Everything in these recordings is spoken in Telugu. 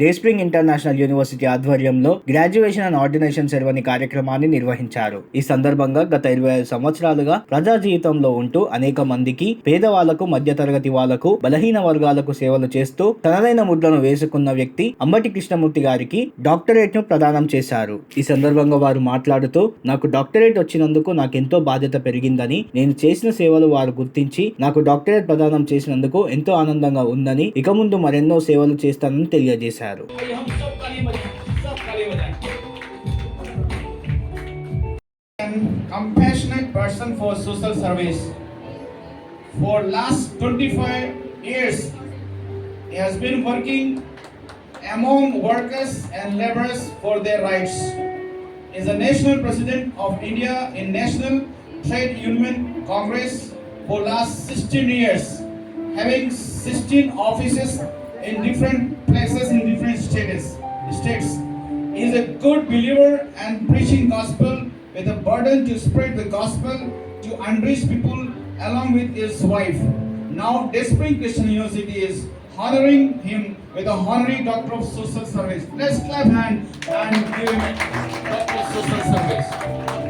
డేస్ప్రింగ్ ఇంటర్నేషనల్ యూనివర్సిటీ ఆధ్వర్యంలో గ్రాడ్యుయేషన్ అండ్ ఆర్డినేషన్ సెరవని కార్యక్రమాన్ని నిర్వహించారు. ఈ సందర్భంగా గత ఇరవై ఐదు సంవత్సరాలుగా ప్రజా జీవితంలో ఉంటూ అనేక మందికి పేదవాళ్ళకు మధ్యతరగతి వాళ్ళకు బలహీన వర్గాలకు సేవలు చేస్తూ తనదైన ముద్రను వేసుకున్న వ్యక్తి అంబటి కృష్ణమూర్తి గారికి డాక్టరేట్ను ప్రదానం చేశారు. ఈ సందర్భంగా వారు మాట్లాడుతూ నాకు డాక్టరేట్ వచ్చినందుకు నాకెంతో బాధ్యత పెరిగిందని నేను చేసిన సేవలు వారు గుర్తించి నాకు డాక్టరేట్ ప్రదానం చేసినందుకు ఎంతో ఆనందంగా ఉందని ఇక ముందు మరెన్నో సేవలు చేస్తానని తెలియజేశారు. A compassionate person for social service. For last 25 years, he has been working among workers and laborers for their rights. He is a national president of India in National Trade Union Congress for last 16 years, having 16 offices in different places in different states. states. He is a good believer and preaching gospel with a burden to spread the gospel to unreached people along with his wife. Now, Despring Christian University is honoring him with a honorary Doctor of Social Service. Let's clap hand and give him Doctor of Social Service.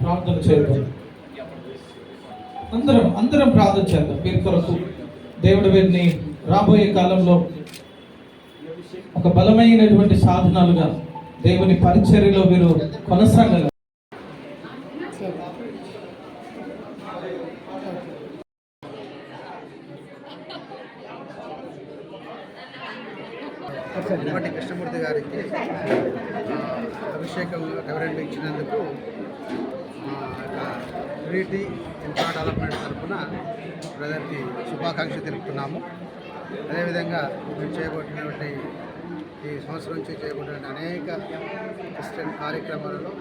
ప్రార్థన చేద్దాం. అందరం అందరం ప్రార్థన చేద్దాం. పేరు కొరకు దేవుడు వీరిని రాబోయే కాలంలో ఒక బలమైనటువంటి సాధనాలుగా దేవుని పరిచర్యలో వీరు కొనసాగాలి నిమ్మటి కృష్ణమూర్తి గారికి అభిషేకం రెవరెండ్ ఇచ్చినందుకు ట్రీటీ ఇన్ఫ్రా డెవలప్మెంట్ తరఫున బ్రదర్కి శుభాకాంక్షలు తెలుపుతున్నాము. అదేవిధంగా మేము చేయబోతున్నటువంటి ఈ సంవత్సరం నుంచి చేయబోతున్న అనేక క్రిస్టియన్ కార్యక్రమాలలో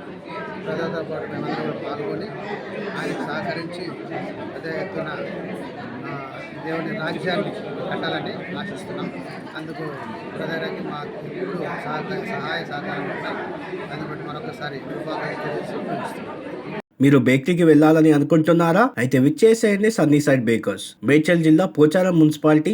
ప్రజలతో పాటు మేమందరం పాల్గొని ఆయనకు సహకరించి పెద్ద ఎత్తున దేవుని రాజ్యాన్ని కట్టాలని ఆశిస్తున్నాం. అందుకు బ్రదర్కి మా ఇప్పుడు సహాయ సహాయ సహకారం ఉంటాయి దాన్ని మరొకసారి మీరు బేకరీకి వెళ్ళాలని అనుకుంటున్నారా? అయితే విచ్చేసేయండి సన్నీ సైడ్ బేకర్స్. మేడ్చల్ జిల్లా Pocharam municipality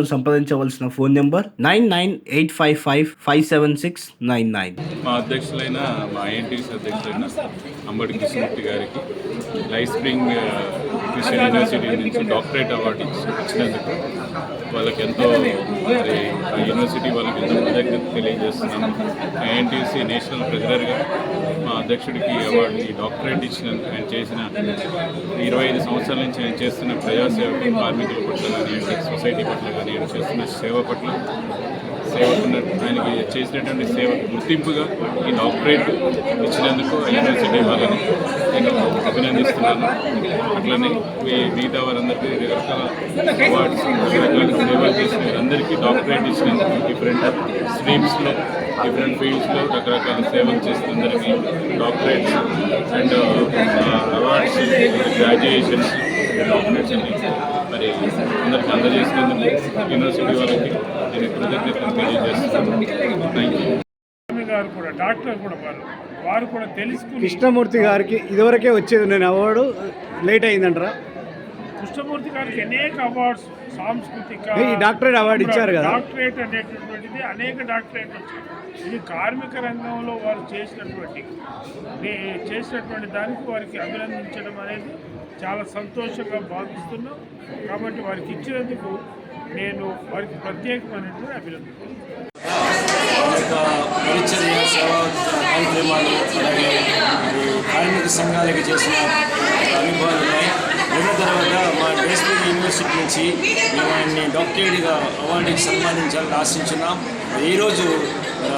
సంప్రదించవలసిన phone number nine nine eight five five five seven six nine nine. మా అధ్యక్షులైన మా ఐఎన్టీసీ అధ్యక్షులైన అంబడి కృష్ణమూర్తి గారికి లైఫ్ స్ప్రింగ్ ఆర్టిఫిషియల్ యూనివర్సిటీ నుంచి డాక్టరేట్ అవార్డు ఇచ్చినందుకు వాళ్ళకి ఎంతో మరి ఆ యూనివర్సిటీ వాళ్ళకి ఎంతో కృతజ్ఞత తెలియజేస్తున్నాను. ఐఎన్టీసీ నేషనల్ ట్రెజరర్గా మా అధ్యక్షుడికి అవార్డు ఈ డాక్టరేట్ ఇచ్చినందుకు ఆయన చేసిన ఇరవై ఐదు సంవత్సరాల నుంచి ఆయన చేస్తున్న ప్రజాసేవ కార్మికుల పట్ల కానివ్వండి సొసైటీ పట్ల కానివ్వండి చేస్తున్న సేవ పట్ల సేవకున్న ఆయనకి చేసినటువంటి సేవ గుర్తింపుగా ఈ డాక్టరేట్ ఇచ్చినందుకు ఆ యూనివర్సిటీ వాళ్ళని నేను అభినందిస్తున్నాను. అట్లనే ఈ మిగతా వారందరికీ రకరకాల అవార్డ్స్ రకరకాల సేవలు చేసిన అందరికీ డాక్టరేట్ ఇచ్చినందుకు డిఫరెంట్ స్ట్రీమ్స్లో డిఫరెంట్ ఫీల్డ్స్లో రకరకాల సేవలు చేసిన doctorates and awards graduations doctorates అన్ని మరి అందరికీ అందజేసినందుకు యూనివర్సిటీ వాళ్ళకి కృతజ్ఞతలు తెలియజేస్తున్నాను గారు కూడా డాక్టర్ కూడా వారు వారు కూడా తెలుసుకుని కృష్ణమూర్తి గారికి ఇదివరకే వచ్చేది నేను అవార్డు లేట్ అయిందంటారా? కృష్ణమూర్తి గారికి అనేక అవార్డ్స్ సాంస్కృతిక ఈ డాక్టరేట్ అవార్డు ఇచ్చారు కదా. డాక్టరేట్ అనేటటువంటిది అనేక డాక్టరేట్ వచ్చాయి. ఇది కార్మిక రంగంలో వారు చేసినటువంటి చేసినటువంటి దానికి వారికి అభినందించడం అనేది చాలా సంతోషంగా భావిస్తున్నాం. కాబట్టి వారికి ఇచ్చినందుకు నేను వారికి ప్రత్యేకమైనటువంటి అభినందన పరిచర్య సేవా కార్యక్రమాలు అలాగే కార్మిక సంఘాలకి చేసిన అనుభవాలు ఉన్నాయి. రెండో తర్వాత మా డేస్పీ యూనివర్సిటీ నుంచి మేము ఆయన్ని డాక్టరేట్గా అవార్డుకి సన్మానించాలని ఆశించున్నాం. ఈరోజు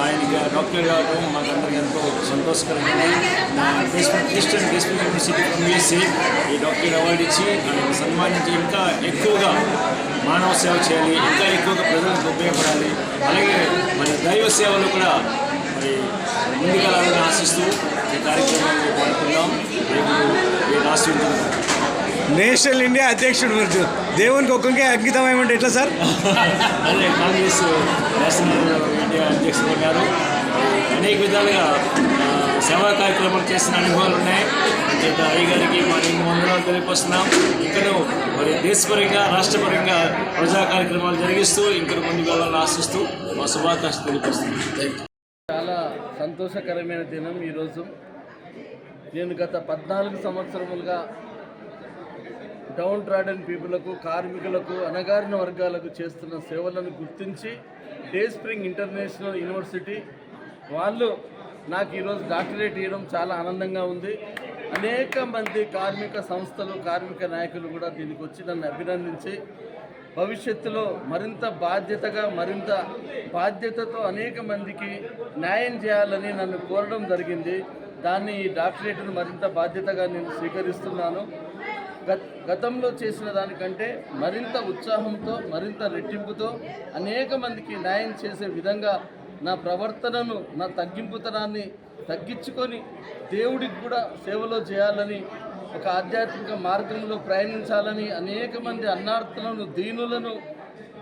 ఆయనకి డాక్టర్ కావడం అందరికీ ఎంతో సంతోషకరమైంది డేస్పూర్ క్రిస్టియన్ యూనివర్సిటీ ఫ్రమ్ ఈ డాక్టర్ అవార్డు ఇచ్చి ఆయన సన్మానించి ఇంకా ఎక్కువగా మానవ సేవ చేయాలి ఇంకా ఎక్కువగా ప్రజలకు ఉపయోగపడాలి. అలాగే మరి దైవ సేవలు కూడా మరి ముందుకెళ్ళాలని ఆశిస్తూ ఈ కార్యక్రమాన్ని పాల్గొన్నాం రేపు ఈ రాష్ట్రం నేషనల్ ఇండియా అధ్యక్షుడు మీరు దేవునికి ఒక్కరికే అంకితం ఏమంటే ఎట్లా సార్? అదే కాంగ్రెస్ నేషనల్ ఇండియా అధ్యక్షుడు గారు. అనేక విధాలుగా సేవా కార్యక్రమాలు చేసిన అనుభవాలు ఉన్నాయి. గారికి మా రెండు వందనాలు తెలియపరుస్తున్నాం. ఇక్కడ మరి దేశపరంగా రాష్ట్రపరంగా ప్రజా కార్యక్రమాలు జరిగిస్తూ ఇంకా ముందుకు వెళ్ళాలని ఆశిస్తూ మా శుభాకాంక్షలు తెలియపరుస్తున్నాం. చాలా సంతోషకరమైన దినం ఈరోజు. నేను గత పద్నాలుగు సంవత్సరములుగా డౌన్ ట్రాడన్ పీపులకు కార్మికులకు అణగారిన వర్గాలకు చేస్తున్న సేవలను గుర్తించి డే స్ప్రింగ్ ఇంటర్నేషనల్ యూనివర్సిటీ వాళ్ళు నాకు ఈరోజు డాక్టరేట్ ఇవ్వడం చాలా ఆనందంగా ఉంది. అనేక మంది కార్మిక సంస్థలు కార్మిక నాయకులు కూడా దీనికి వచ్చి నన్ను అభినందించి భవిష్యత్తులో మరింత బాధ్యతగా మరింత బాధ్యతతో అనేక మందికి న్యాయం చేయాలని నన్ను కోరడం జరిగింది. దాన్ని ఈ డాక్టరేట్ను మరింత బాధ్యతగా నేను స్వీకరిస్తున్నాను. గతంలో చేసిన దానికంటే మరింత ఉత్సాహంతో మరింత రెట్టింపుతో అనేక మందికి న్యాయం చేసే విధంగా నా ప్రవర్తనను నా తగ్గింపుతనాన్ని తగ్గించుకొని దేవుడికి కూడా సేవలో చేయాలని ఒక ఆధ్యాత్మిక మార్గంలో ప్రయాణించాలని అనేక మంది అన్నార్థులను దీనులను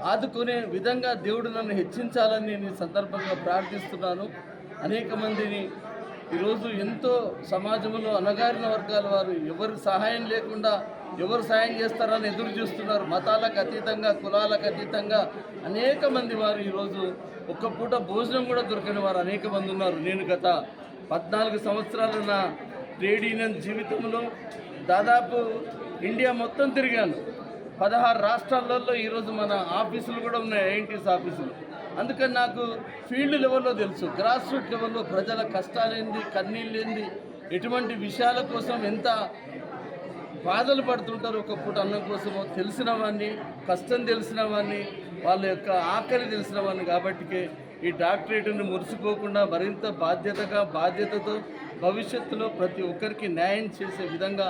ఆదుకునే విధంగా దేవుడు నన్ను హెచ్చించాలని నేను సందర్భంగా ప్రార్థిస్తున్నాను. అనేక మందిని ఈరోజు ఎంతో సమాజంలో అణగారిన వర్గాల వారు ఎవరి సహాయం లేకుండా ఎవరు సాయం చేస్తారని ఎదురు చూస్తున్నారు. మతాలకు అతీతంగా కులాలకు అతీతంగా అనేక మంది వారు ఈరోజు ఒక్క పూట భోజనం కూడా దొరకని వారు అనేక మంది ఉన్నారు. నేను గత పద్నాలుగు సంవత్సరాల నా ట్రేడ్ యూనియన్ జీవితంలో దాదాపు ఇండియా మొత్తం తిరిగాను. పదహారు రాష్ట్రాలలో ఈరోజు మన ఆఫీసులు కూడా ఉన్నాయి ఐఎన్టీస్ ఆఫీసులు. అందుకని నాకు ఫీల్డ్ లెవెల్లో తెలుసు. గ్రాస్ రూట్ లెవెల్లో ప్రజల కష్టాలేంది కన్నీళ్ళేంది ఎటువంటి విషయాల కోసం ఎంత బాధలు పడుతుంటారు ఒక పూట అన్నం కోసమో తెలిసిన వాడిని కష్టం తెలిసిన వాడిని వాళ్ళ యొక్క ఆకలి తెలిసిన వాడిని కాబట్టికే ఈ డాక్టరేట్ని మురిసిపోకుండా మరింత బాధ్యతగా బాధ్యతతో భవిష్యత్తులో ప్రతి ఒక్కరికి న్యాయం చేసే విధంగా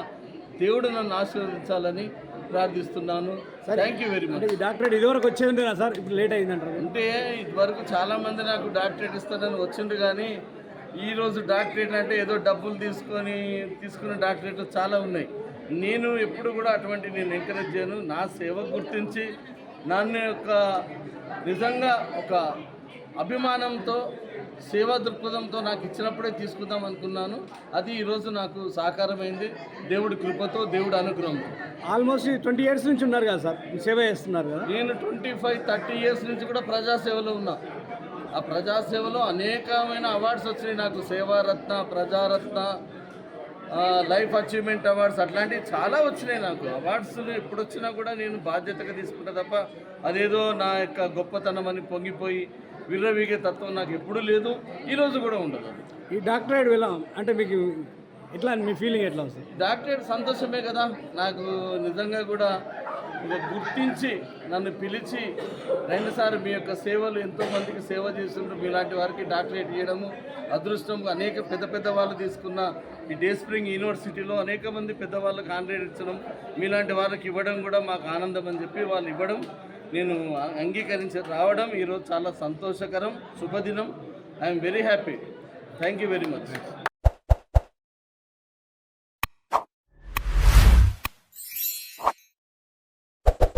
దేవుడు నన్ను ఆశీర్వదించాలని ప్రార్థిస్తున్నాను. Thank you very much doctorate ఇదివరకు వచ్చేది సార్? ఇప్పుడు లేట్ అయిందంటారు అంటే ఇదివరకు చాలామంది నాకు డాక్టరేట్ ఇస్తానని వచ్చిండ్రు కానీ ఈరోజు డాక్టరేట్ అంటే ఏదో డబ్బులు తీసుకొని తీసుకున్న డాక్టరేట్ చాలా ఉన్నాయి. నేను ఎప్పుడు కూడా అటువంటి నేను ఎంకరేజ్ చేయను. నా సేవ గుర్తించి నన్ను యొక్క నిజంగా ఒక అభిమానంతో సేవా దృక్పథంతో నాకు ఇచ్చినప్పుడే తీసుకుందాం అనుకున్నాను. అది ఈరోజు నాకు సాకారమైంది. దేవుడి కృపతో దేవుడి అనుగ్రహంతో ఆల్మోస్ట్ ట్వంటీ ఇయర్స్ నుంచి ఉన్నారు కదా సార్? సేవ చేస్తున్నారు కదా? నేను ట్వంటీ ఫైవ్ థర్టీ ఇయర్స్ నుంచి కూడా ప్రజాసేవలో ఉన్నా. ఆ ప్రజాసేవలో అనేకమైన అవార్డ్స్ వచ్చినాయి నాకు. Sevaratna Prajaratna life achievement awards అట్లాంటివి చాలా వచ్చినాయి నాకు. అవార్డ్స్ ఎప్పుడు వచ్చినా కూడా నేను బాధ్యతగా తీసుకుంటా తప్ప అదేదో నా యొక్క గొప్పతనం అని పొంగిపోయి విర్రవీగే తత్వం నాకు ఎప్పుడూ లేదు. ఈరోజు కూడా ఉండదు ఈ డాక్టరేట్ వెళ్ళాం. అంటే మీకు ఎట్లా మీ ఫీలింగ్ ఎట్లా వస్తుంది డాక్టరేట్ సంతోషమే కదా. నాకు నిజంగా కూడా గుర్తించి నన్ను పిలిచి రెండుసార్లు మీ యొక్క సేవలు ఎంతో మందికి సేవ చేస్తుండ్రు. మీలాంటి వారికి డాక్టరేట్ ఇవ్వడము అదృష్టం అనేక పెద్ద పెద్ద వాళ్ళు తీసుకున్న ఈ డే స్ప్రింగ్ యూనివర్సిటీలో అనేక మంది పెద్దవాళ్ళకి కాంట్రాక్ట్ ఇచ్చడం మీలాంటి వాళ్ళకి ఇవ్వడం కూడా మాకు ఆనందం అని చెప్పి వాళ్ళు ఇవ్వడం నేను అంగీకరించి రావడం ఈరోజు చాలా సంతోషకరం. శుభదినం. I'm very happy. Thank you very much.